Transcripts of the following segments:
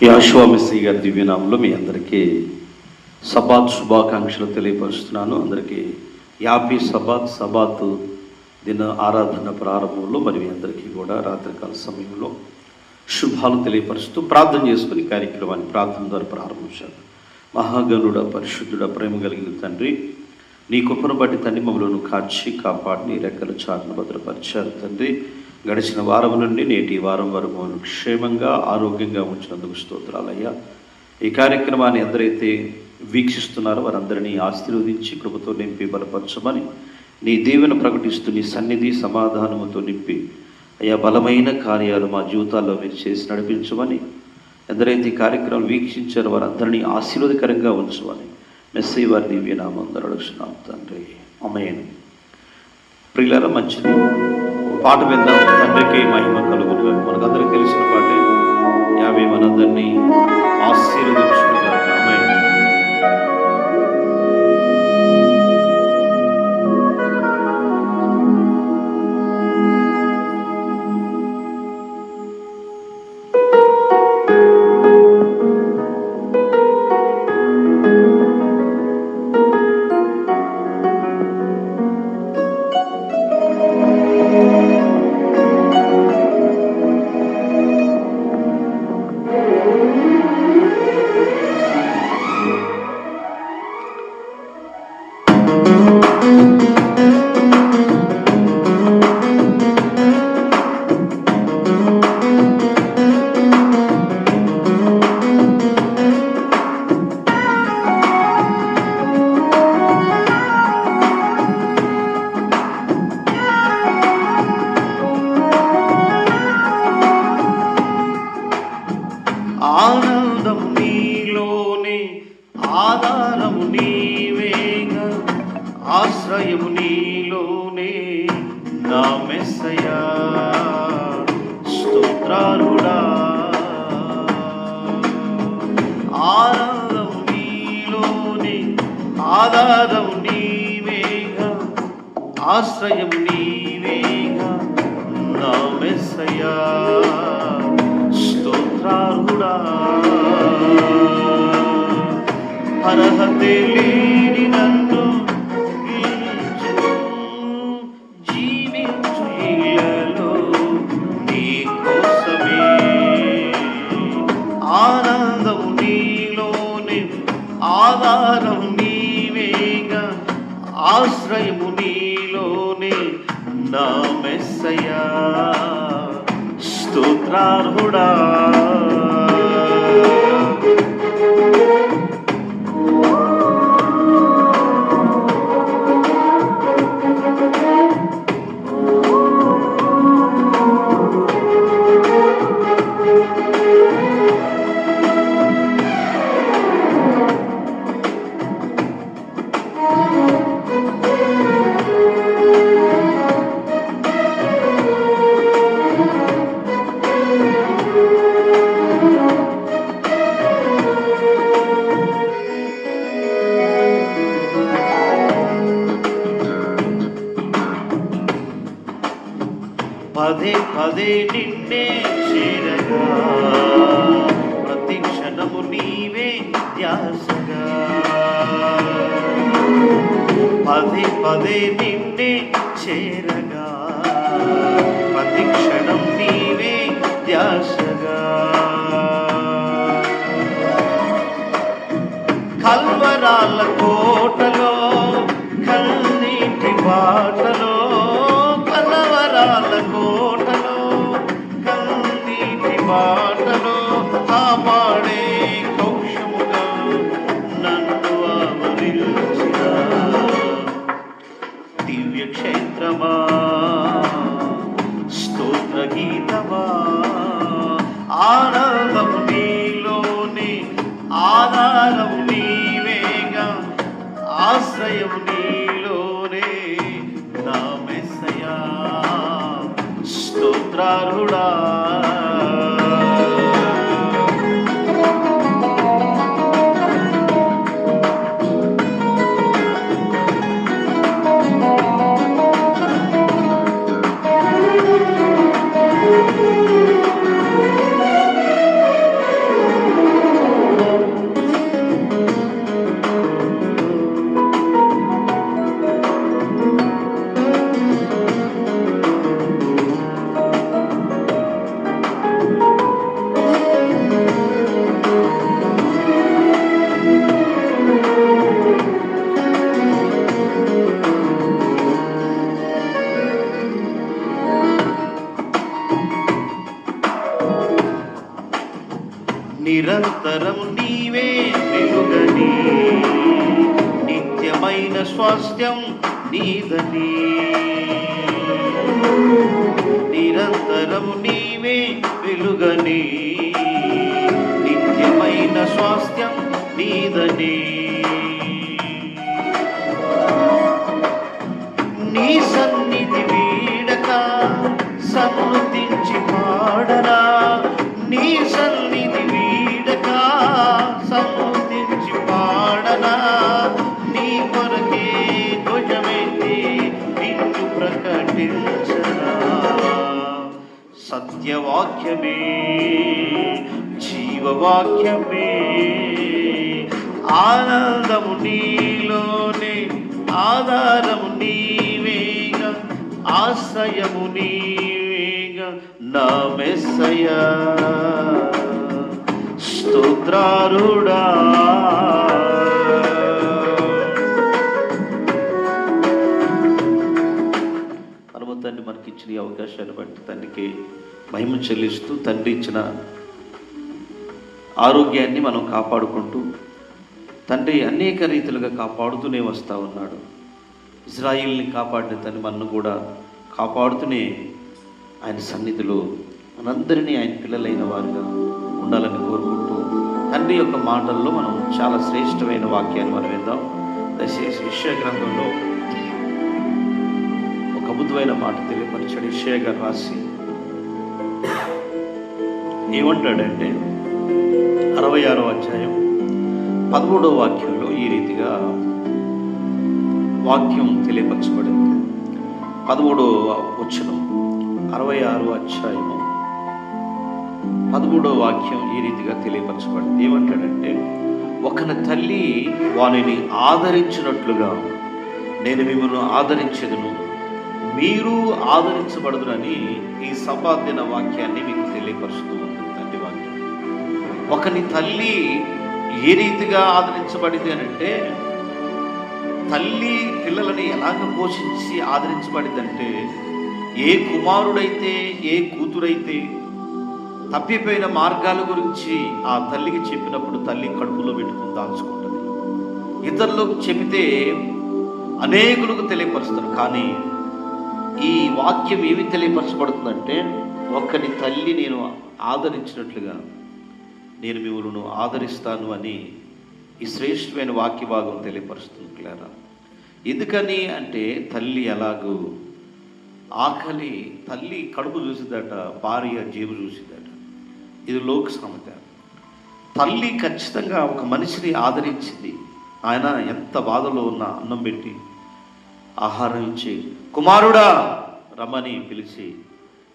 యాశ్వామిశ్రీ గారి దివ్యనామంలో మీ అందరికీ సబాత్ శుభాకాంక్షలు తెలియపరుస్తున్నాను. అందరికీ యాపీ సబాత్ సబాత్ దిన ఆరాధన ప్రారంభంలో మరి మీ అందరికీ కూడా రాత్రికాల సమయంలో శుభాలు తెలియపరుస్తూ ప్రార్థన చేసుకుని కార్యక్రమాన్ని ప్రార్థన ద్వారా ప్రారంభించాను మహాగణుడ పరిశుద్ధుడ ప్రేమ కలిగిన తండ్రి నీ కృపను బట్టి తండ్రి మమ్మలను కాచి కాపాడి రెక్కలు రెక్కల చాటును భద్రపరిచారు తండ్రి. గడిచిన వారం నుండి నేటి వారం వరకు క్షేమంగా ఆరోగ్యంగా ఉంచినందుకు స్తోత్రాలయ్యా. ఈ కార్యక్రమాన్ని ఎందరైతే వీక్షిస్తున్నారో వారందరినీ ఆశీర్వదించి కృపతో నింపి బలపరచమని నీ దీవెను ప్రకటిస్తూ నీ సన్నిధి సమాధానముతో నింపి అయ్యా బలమైన కార్యాలు మా జీవితాల్లో మీరు చేసి నడిపించమని ఎందరైతే ఈ కార్యక్రమం వీక్షించారో వారందరినీ ఆశీర్వదకరంగా ఉంచమని మెస్సీ వారి దివ్యనామం అడుగుతున్నాం తండ్రి. అమ్మయ్యను ప్రియులారా మంచిది. పాట విందాం. తండ్రికి మహిమ కలుగుతుంది మనకందరికీ తెలిసిన ఆనందం నా మెస్సయా స్తోత్రాలుడా. ఆనందం నీలోనే ఆధారము నీవేగా ఆశ్రయం నీవేగా నా మెస్సయా స్తోత్రారుడా అర్హత లేని నన్ను রাহুড়া పదే పదే నిన్నే చేరగా. ప్రతి క్షణం నీవే ధ్యాసగా. కల్వరాల కోటలో కల్నీటి బాటలో ఆధారం నీవేగా ఆశ్రయం నీలోనే నా మెస్సయా స్తోత్రారుడా నిరంతరం నీవే వెలుగని నిత్యమైన స్వాస్థ్యం నీదని. నిరంతరం నీవే వెలుగని. నిత్యమైన స్వాస్థ్యం నీదని. సత్యవాక్యమే జీవవాక్యమే. ఆనందము నీలోనే ఆధారము నీవేగా ఆశ్రయము నీవేగా నా మెస్సయ స్తోత్రారుడా. పరమ తండ్రి అవకాశాన్ని బట్టి తండ్రికి మహిమ చెల్లిస్తూ తండ్రి ఇచ్చిన ఆరోగ్యాన్ని మనం కాపాడుకుంటూ తండ్రి అనేక రీతిలుగా కాపాడుతూనే వస్తూ ఉన్నాడు. ఇజ్రాయిల్ని కాపాడిన తండ్రి మనను కూడా కాపాడుతూనే ఆయన సన్నిధిలో మనందరినీ ఆయన పిల్లలైన వారుగా ఉండాలని కోరుకుంటూ తండ్రి యొక్క మాటల్లో మనం చాలా శ్రేష్టమైన వాక్యాన్ని మనం విందాం. దయచేసి విషయ గ్రంథంలో ఒక అద్భుతమైన మాట తెలియపరిచాడు. ఇషయ గారు రాసి ఏమంటాడంటే అరవై ఆరో అధ్యాయం పదమూడవ వాక్యంలో ఈ రీతిగా వాక్యం తెలియపరచబడింది. పదమూడవ వచనం అరవై ఆరు అధ్యాయము. పదమూడవ వాక్యం ఈ రీతిగా తెలియపరచబడింది. ఏమంటాడంటే ఒకని తల్లి వానిని ఆదరించినట్లుగా నేను మిమ్మల్ని ఆదరించేదను. మీరు ఆదరించబడదునని ఈ సంపాదిన వాక్యాన్ని మీకు తెలియపరుస్తూ ఉంది ఒకని తల్లి ఏ రీతిగా ఆదరించబడింది అని అంటే తల్లి పిల్లలని ఎలాగ పోషించి ఆదరించబడిందంటే ఏ కుమారుడైతే ఏ కూతురైతే తప్పిపోయిన మార్గాల గురించి ఆ తల్లికి చెప్పినప్పుడు తల్లి కడుపులో పెట్టుకుని దాల్చుకుంటుంది. ఇతరులకు చెబితే అనేకులకు తెలియపరుస్తారు. కానీ ఈ వాక్యం ఏమి తెలియపరచబడుతుందంటే ఒక్కని తల్లి నేను ఆదరించినట్లుగా నేను మిమ్మల్ని ఆదరిస్తాను అని ఈ శ్రేష్టమైన వాక్య భాగం తెలియపరుస్తుంది క్లారా ఎందుకని అంటే తల్లి ఎలాగూ ఆకలి తల్లి కడుపు చూసిందట భార్య జేబు చూసిందట. ఇది లోక సమత. తల్లి ఖచ్చితంగా ఒక మనిషిని ఆదరించింది. ఆయన ఎంత బాధలో ఉన్న అన్నం పెట్టి ఆహారం ఇచ్చి కుమారుడా రమ్మని పిలిచి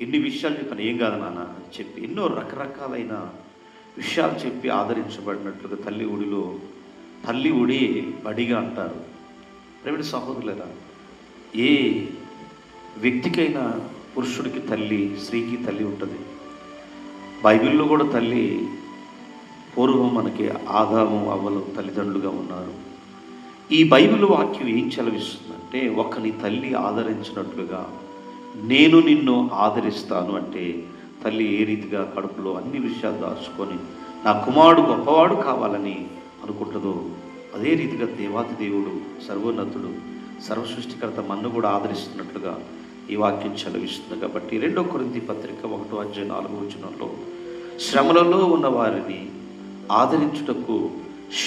ఎన్ని విషయాలు చెప్పాను ఏం కాదు నాన్న చెప్పి ఎన్నో రకరకాలైన విషయాలు చెప్పి ఆదరించబడినట్లుగా తల్లి ఒడిలో తల్లి ఒడి బడిగా అంటారు. ప్రేమిడి సహోదరులరా ఏ వ్యక్తికైనా పురుషుడికి తల్లి స్త్రీకి తల్లి ఉంటుంది. బైబిల్లో కూడా తల్లి పూర్వం మనకి ఆదాము అవ్వలు తల్లిదండ్రులుగా ఉన్నారు. ఈ బైబిల్ వాక్యం ఏం చలవిస్తుందంటే ఒకని తల్లి ఆదరించినట్లుగా నేను నిన్ను ఆదరిస్తాను అంటే తల్లి ఏ రీతిగా కడుపులో అన్ని విషయాలు దాచుకొని నా కుమారుడు గొప్పవాడు కావాలని అనుకుంటుందో అదే రీతిగా దేవాతి దేవుడు సర్వోన్నతుడు సర్వసృష్టికర్త మన్ను కూడా ఆదరిస్తున్నట్లుగా ఈ వాక్యం చలవిస్తుంది కాబట్టి రెండో కొరింది పత్రిక ఒకటో అధ్యాయం నాలుగో వచనంలో శ్రమలలో ఉన్న వారిని ఆదరించుటకు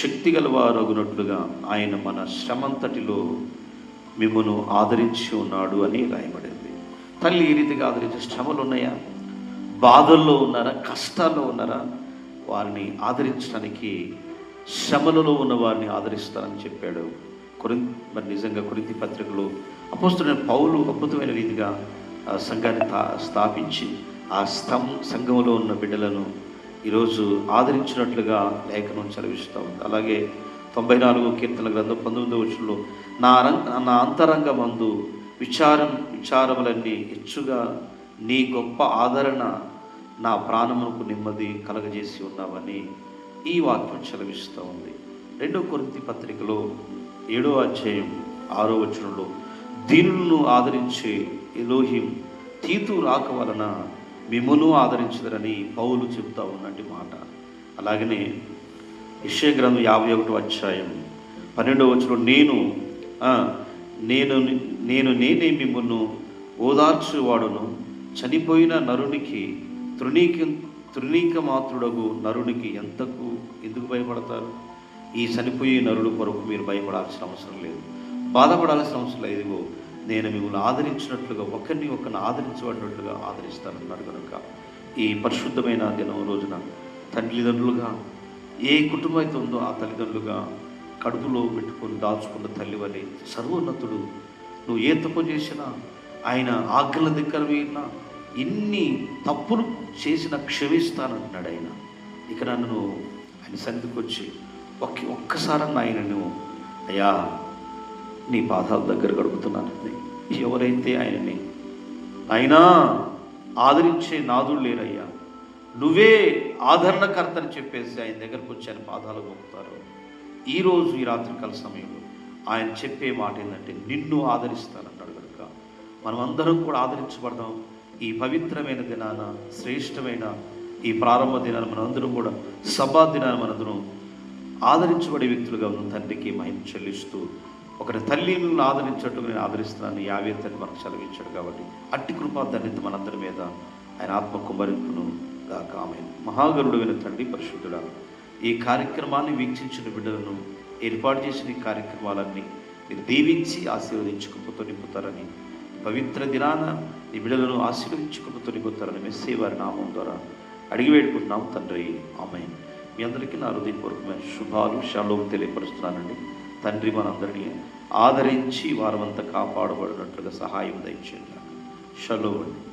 శక్తి గలవారగునట్లుగా ఆయన మన శ్రమంతటిలో మిమ్మను ఆదరించి ఉన్నాడు అని రాయబడింది. తల్లి ఈ రీతిగా ఆదరించే శ్రమలు ఉన్నాయా? బాధల్లో ఉన్నారా కష్టాల్లో ఉన్నారా? వారిని ఆదరించడానికి శ్రమలలో ఉన్న వారిని ఆదరిస్తానని చెప్పాడు కొరిన్ మరి నిజంగా కొరింతి పత్రికలో అపోస్తుడైన పౌలు అద్భుతమైన రీతిగా సంఘాన్ని స్థాపించి ఆ స్తం సంఘంలో ఉన్న బిడ్డలను ఈరోజు ఆదరించినట్లుగా లేఖనం చదివిస్తూ ఉంది. అలాగే తొంభై నాలుగు కీర్తన గ్రంథం పంతొమ్మిదవ వచ్చంలో నా రంగ నా అంతరంగ మందు విచారం విచారములన్నీ హెచ్చుగా నీ గొప్ప ఆదరణ నా ప్రాణమునకు నెమ్మది కలగజేసి ఉన్నావని ఈ వాక్యం చలవిస్తూ ఉంది. రెండో కొరింతి పత్రికలో ఏడో అధ్యాయం ఆరో వచనంలో దీనులను ఆదరించే ఎలోహిం తీతు రాక వలన మిమ్మును ఆదరించదరని పౌలు చెబుతా ఉన్నట్టు మాట. అలాగనే యెషయా గ్రంథం యాభై ఒకటో అధ్యాయం పన్నెండవ వచ్చిన నేను నేను నేను నేనే మిమ్మల్ని ఓదార్చువాడును. చనిపోయిన నరునికి తృణీకి తృణీక మాత్రుడగు నరునికి ఎంతకు ఎందుకు భయపడతారు? ఈ చనిపోయే నరుడు కొరకు మీరు భయపడాల్సిన అవసరం లేదు. బాధపడాల్సిన అవసరం లేదు. ఇదిగో నేను మిమ్మల్ని ఆదరించినట్లుగా ఒకరిని ఒకరిని ఆదరించబడినట్లుగా ఆదరిస్తానన్నాడు కనుక ఈ పరిశుద్ధమైన దినం రోజున తల్లిదండ్రులుగా ఏ కుటుంబం అయితే ఉందో ఆ తల్లిదండ్రులుగా కడుపులో పెట్టుకొని దాచుకున్న తల్లి వలె సర్వోన్నతుడు. నువ్వు ఏ తప్పు చేసినా ఆయన ఆజ్ఞల దగ్గర విన్నా ఎన్ని తప్పులు చేసిన క్షమిస్తానంటున్నాడు ఆయన. ఇక నన్ను ఆయన సన్నిధికి వచ్చి ఒక్క ఒక్కసారన్న ఆయన నువ్వు అయ్యా నీ పాదాల దగ్గర గడుపుతున్నానండి ఎవరైతే ఆయనని అయినా ఆదరించే నాదుడు లేరయ్యా నువ్వే ఆదరణకర్త అని చెప్పేసి ఆయన దగ్గరకు వచ్చి ఆయన పాదాలు మొక్కుతారు ఈరోజు ఈ రాత్రికాల సమయంలో ఆయన చెప్పే మాట ఏంటంటే నిన్ను ఆదరిస్తానన్నాడు కనుక. మనం అందరం కూడా ఆదరించబడదాం. ఈ పవిత్రమైన దినాన శ్రేష్టమైన ఈ ప్రారంభ దినాన్ని మనందరం కూడా సభా దినాన్ని మనందరం ఆదరించబడే వ్యక్తులుగా ఉన్న తండ్రికి మహిమ చెల్లిస్తూ ఒకరి తల్లిని ఆదరించట్టు నేను ఆదరిస్తున్నాను యావే తండ్రి మనకు సెలవించాడు కాబట్టి అట్టి కృపా తండ్రి మనందరి మీద ఆయన ఆత్మ కుమరింపును గాక ఆమె మహాగరుడైన తండ్రి పరిశుద్ధుడా ఈ కార్యక్రమాన్ని వీక్షించిన బిడ్డలను ఏర్పాటు చేసిన ఈ కార్యక్రమాలన్నీ మీరు దీవించి ఆశీర్వదించుకుపోతూ నింపుతారని పవిత్ర దినాన ఈ బిడ్డలను ఆశీర్వదించుకుపోతూ నింపుతారని మెస్సే వారి నామం ద్వారా అడిగి వేడుకుంటున్నాం తండ్రి. ఆమె మీ అందరికీ నా హృదయపూర్వకమైన శుభాలు శాలోం తెలియపరుస్తున్నానండి. తండ్రి మనందరినీ ఆదరించి వారమంతా కాపాడబడినట్లుగా సహాయం దయచేయండి. షలో అండి.